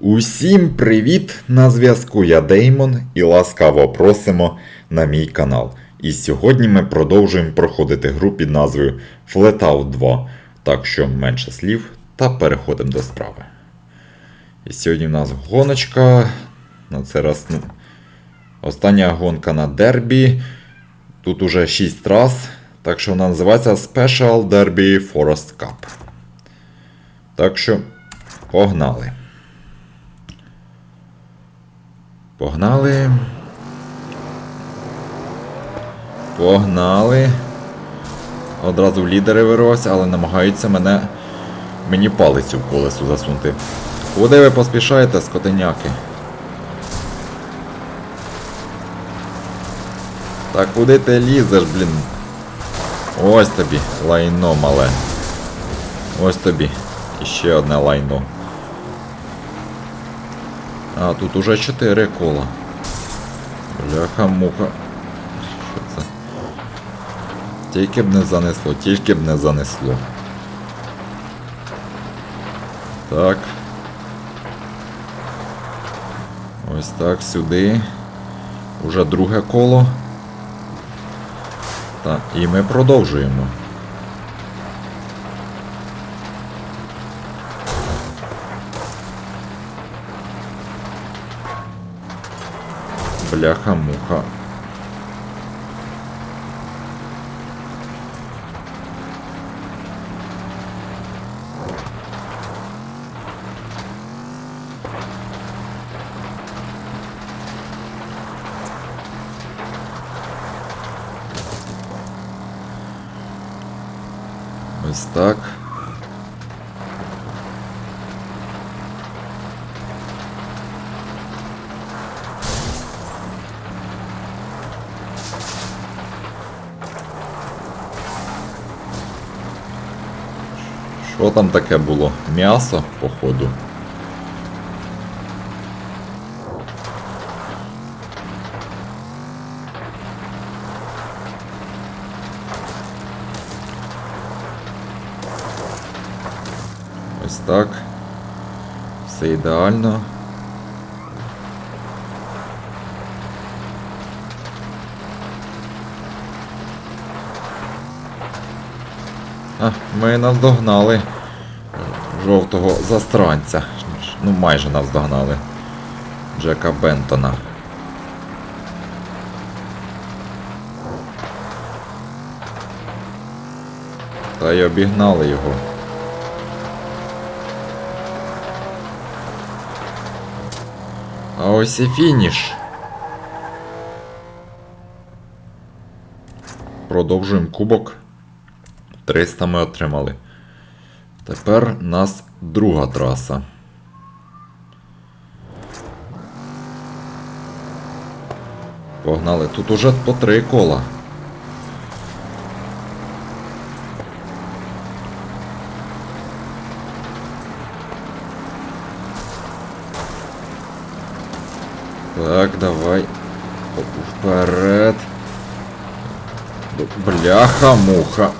Усім привіт! На зв'язку я Деймон і ласкаво просимо на мій канал. І сьогодні ми продовжуємо проходити гру під назвою Flatout 2. Так що менше слів та переходимо до справи. І сьогодні в нас гоночка. На це раз ну, остання гонка на дербі. Тут уже 6 раз. Так що вона називається Special Derby Forest Cup. Так що погнали. Погнали. Погнали. Одразу в лідери вирвався, але намагаються мене. Мені палицю в колесо засунути. Куди ви поспішаєте, скотеняки? Та куди ти лізеш, блін? Ось тобі, лайно мале. Ось тобі. Ще одне лайно. А, тут уже 4 кола. Бляха-муха. Що це? Тільки б не занесло, тільки б не занесло. Так. Ось так, сюди. Уже друге коло. Так, і ми продовжуємо. Бляха-муха. Ось так. Що там таке було? М'ясо, походу. Ось так. Все ідеально. А, ми наздогнали жовтого застранця. Ну, майже наздогнали. Джека Бентона. Та й обігнали його. А ось і фініш. Продовжуємо кубок. 300 ми отримали. Тепер у нас друга траса. Погнали. Тут уже по три кола. Так, давай. Вперед. Бляха-муха.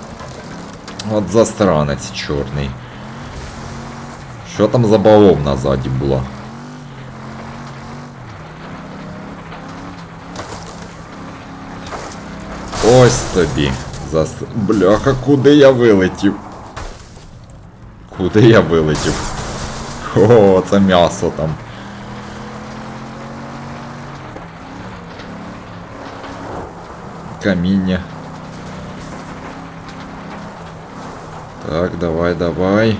От застранець чорний. Що там за бавовна ззаді була? Ось тобі. Зас... Бляха, куди я вилетів? Куди я вилетів? О, це м'ясо там. Каміння. Так, давай, давай.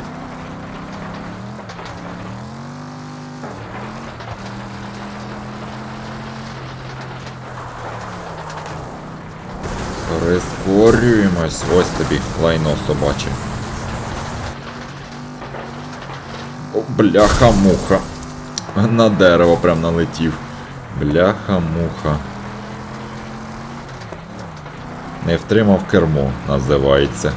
Прискорюємось. Ось тобі лайно собаче. О, бляха-муха. На дерево прям налетів. Бляха-муха. Не втримав кермо, називається.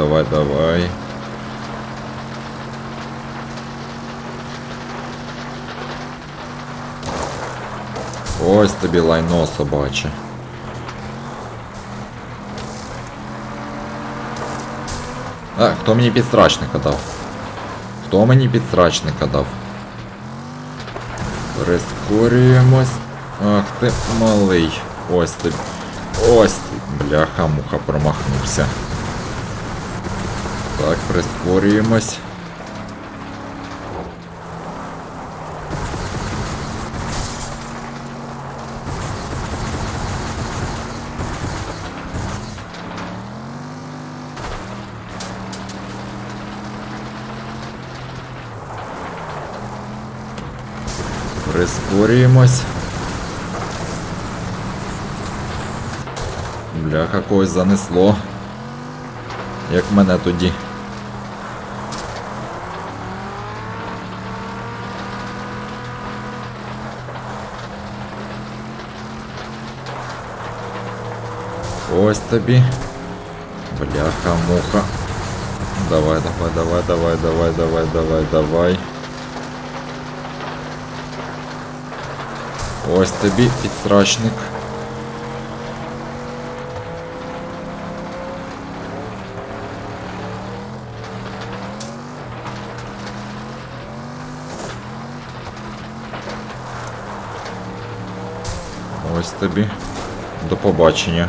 давай, давай. Ось тобі лайно собаче. А, хто мені підстрачника дав? Хто мені підстрачника дав? Прискорюємось. Ах ти малий. Ось ти. Ось ти. Бляха, муха промахнувся. Прискорюємось. Прискорюємось. Бляха, когось занесло. Як мене тоді. Ось тобі. Бляха, муха. Давай, давай, давай, давай, давай, давай, давай, давай. Ось тобі підсрачник. Ось тобі. До побачення.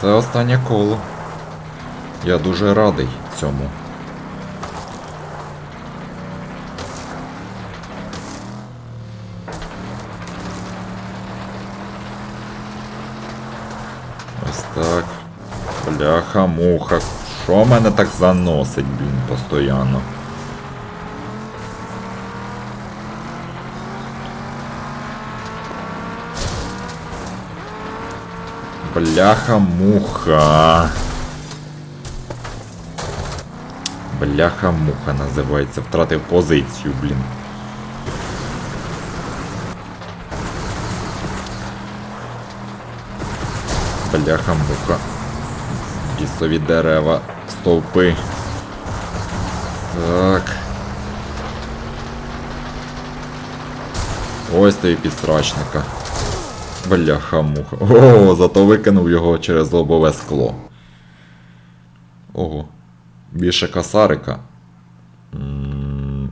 Це останнє коло. Я дуже радий цьому. Ось так. Бляха, муха. Що мене так заносить, блін, постійно? Бляха, муха. Бляха, муха називається. Втратив позицію, блін. Бляха, муха. Лісові дерева, стовпи. Так. Ось той підстрачника. Бляха муха. О, зато викинув його через лобове скло. Ого. Більше касарика. Ну,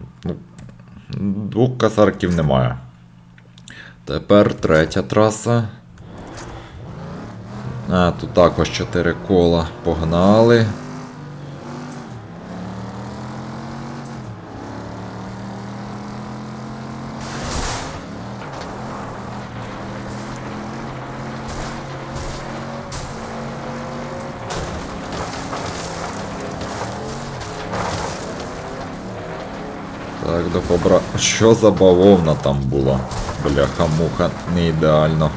двох касариків немає. Тепер третя траса. А, тут також 4 кола. Погнали. До побра. Що за бавовна там була? Бляха-муха, не ідеально.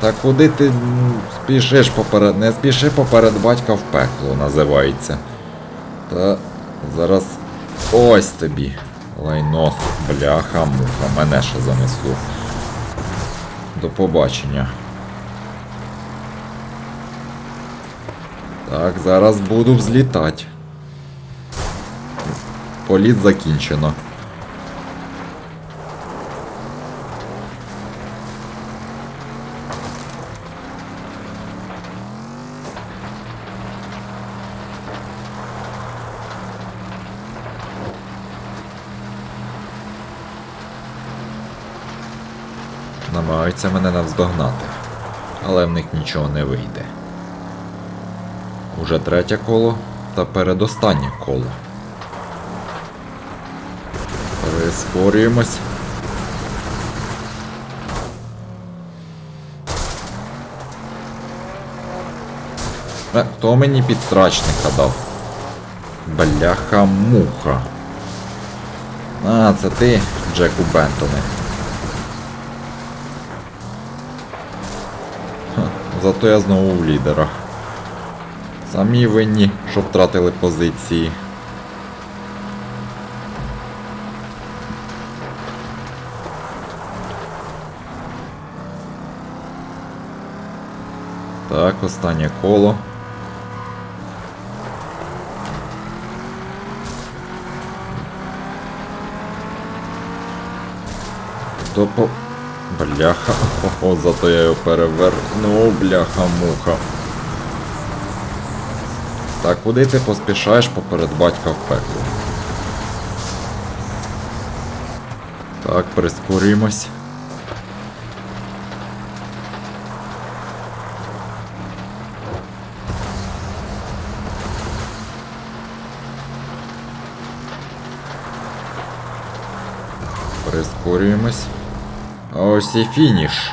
Та куди ти спішиш поперед. Не спіши поперед батька в пекло називається. Та зараз ось тобі. Лайно, бляха, муха, мене ще занесло. До побачення. Так, зараз буду взлітати. Політ закінчено. Намагаються мене навздогнати, але в них нічого не вийде. Уже третє коло та передостаннє коло. Прискорюємось. Е, хто мені підстрачника дав? Бляха-муха. А, це ти, Джеку Бентоне. зато я знову в лідерах. Самі винні, що втратили позиції. Так, останнє коло. До по... Бляха. Ого, зато я його переверну, бляха-муха. Так, куди ти поспішаєш поперед батька в пекло? Так, прискорюємось. Прискорюємось. Ось і фініш.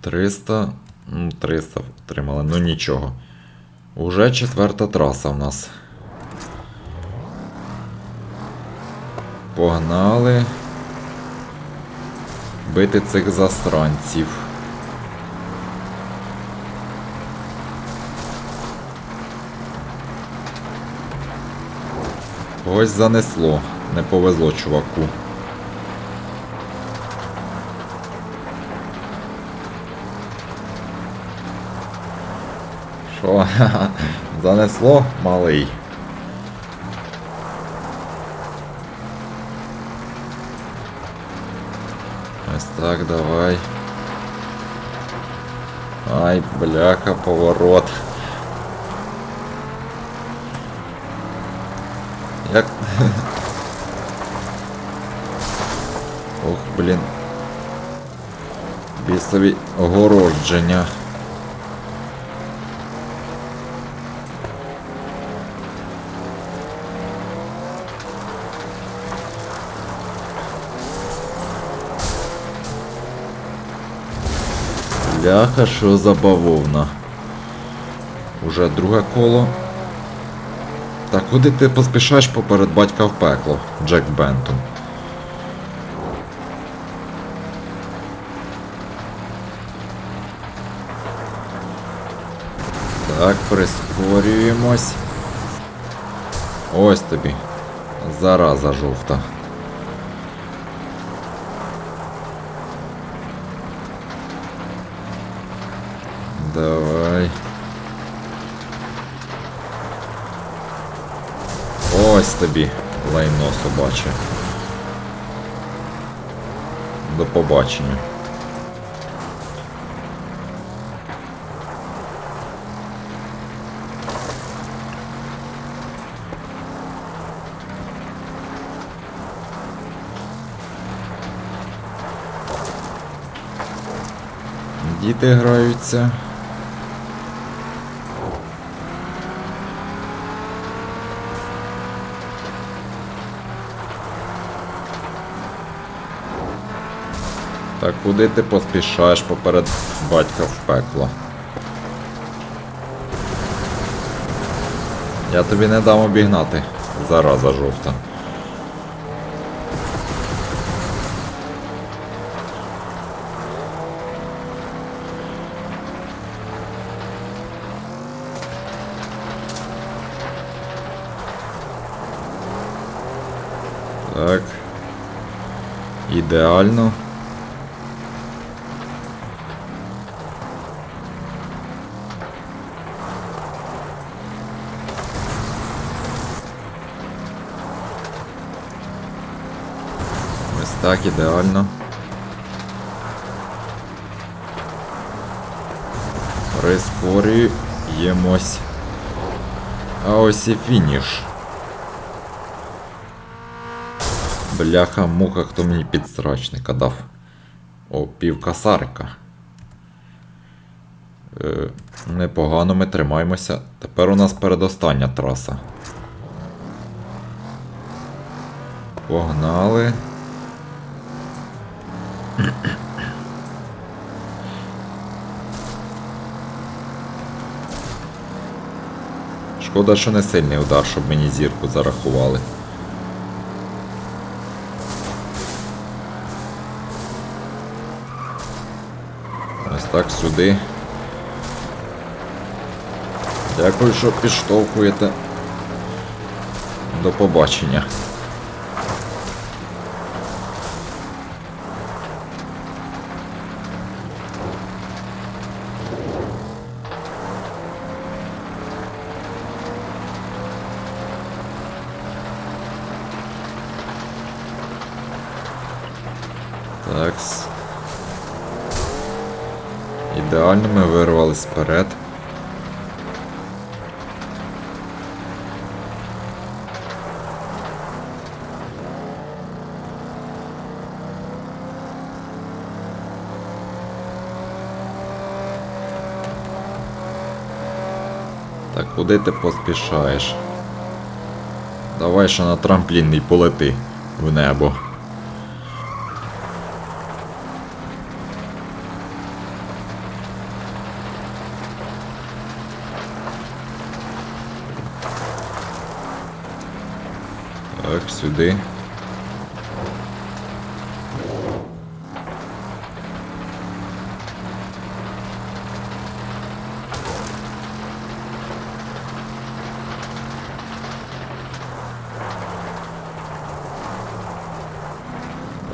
Триста. Ну, 300 отримали, ну нічого. Уже четверта траса в нас. Погнали. Бити цих засранців. Когось занесло. Не повезло чуваку. Що? Занесло малий. Ось так, давай. Ай, бляха, поворот. Як. Ох, блін. Бісові огородження. Бляха, що за бавовна. Уже друге коло. Та куди ти поспішаєш поперед батька в пекло, Джек Бентон? Так, прискорюємось. Ось тобі. Зараза жовта. Давай. Ось тобі лайно собаче. До побачення. Діти граються. Так куди ти поспішаєш поперед батька в пекло? Я тобі не дам обігнати. Зараза жовта. Так. Ідеально. Ось так, ідеально. Прискорюємось. А ось і фініш. Бляха, муха, хто мені підсрачника дав. О, пів касарика. Е, непогано ми тримаємося. Тепер у нас передостання траса. Погнали. Шкода, що не сильний удар, щоб мені зірку зарахували. Ось так сюди. Дякую, що підштовхуєте. До побачення. Вперед. Так куди ти поспішаєш? Давай ще на трамплін і полети в небо. Так, сюди.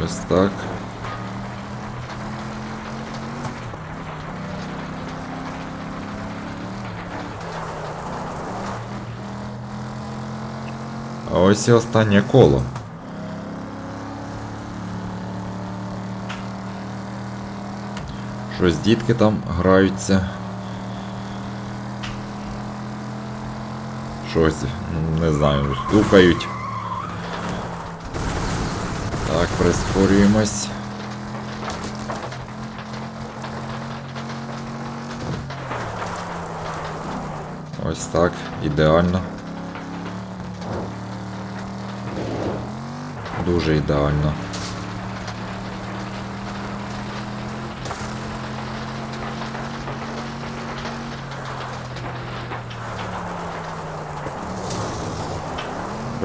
Ось так. А ось і останнє коло. Щось дітки там граються. Щось, не знаю, стукають. Так, прискорюємось. Ось так, ідеально. Дуже ідеально.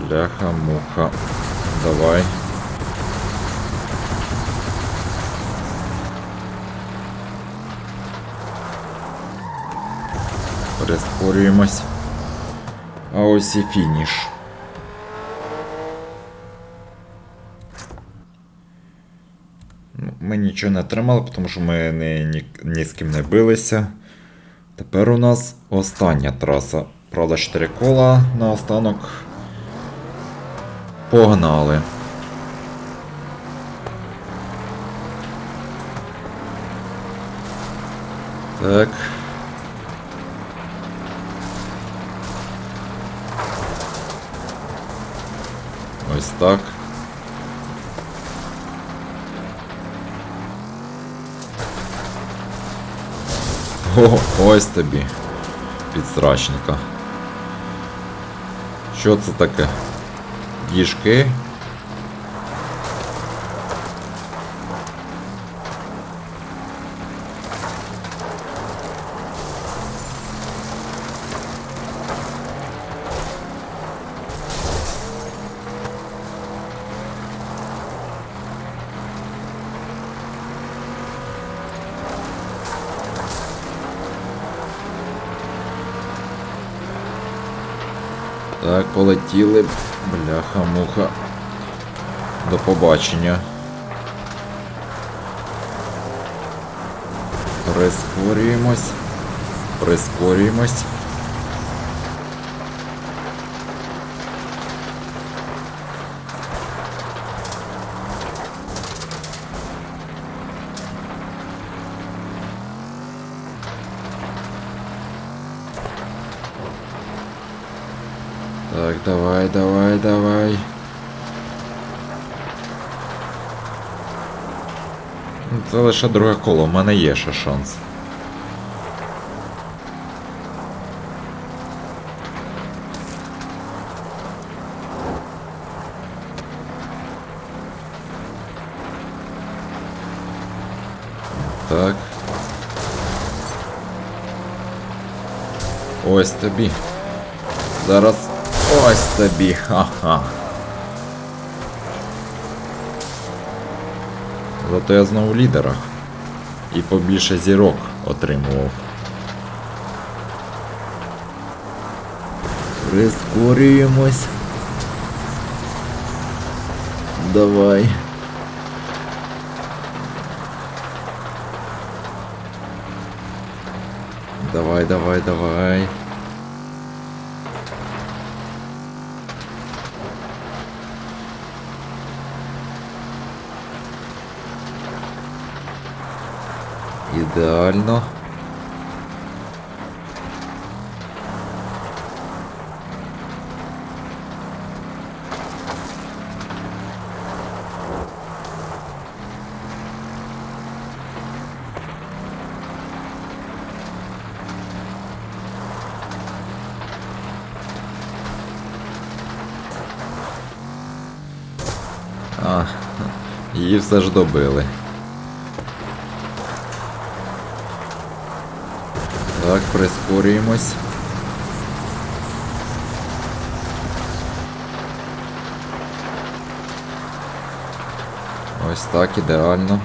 Бляха, муха. Давай. Прискорюємось. А ось і фініш. Нічого не отримали, тому що ми ні, ні, ні з ким не билися. Тепер у нас остання траса. Правда, 4 кола на останок. Погнали. Так. Ось так. О, ось тобі. Підсрачника. Що це таке? Діжки? Так, полетіли. Бляха-муха. До побачення. Прискорюємось. Прискорюємось. Так, давай, давай, давай. Це лише друге коло, в мене є ще шанс. Так. Ось тобі. Зараз ось тобі, ха-ха. Зато я знову в лідерах. І побільше зірок отримував. Прискорюємось. Давай. Давай, давай, давай. Ідеально. А, її все ж добили. Так, прискорюємось. Ось так, ідеально.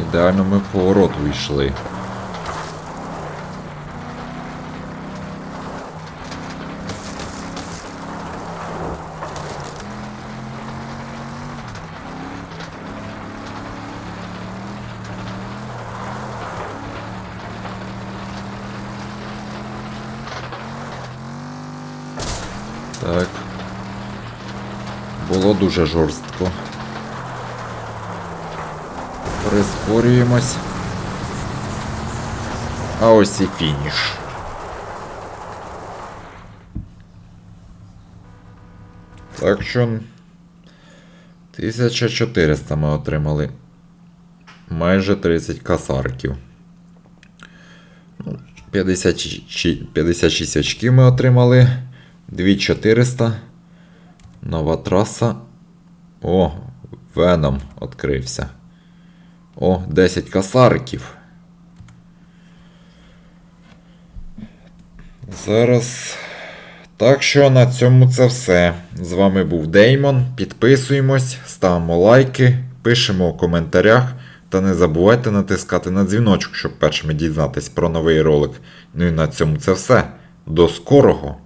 Ідеально ми в поворот увійшли. Так. Було дуже жорстко. Прискорюємось. А ось і фініш. Так що 1400 ми отримали. Майже 30 касарків. Ну, 56 56 очків ми отримали. 2400. Нова траса. О, Веном відкрився. О, 10 касарків. Зараз. Так що на цьому це все. З вами був Деймон. Підписуємось, ставимо лайки, пишемо у коментарях. Та не забувайте натискати на дзвіночок, щоб першими дізнатись про новий ролик. Ну і на цьому це все. До скорого!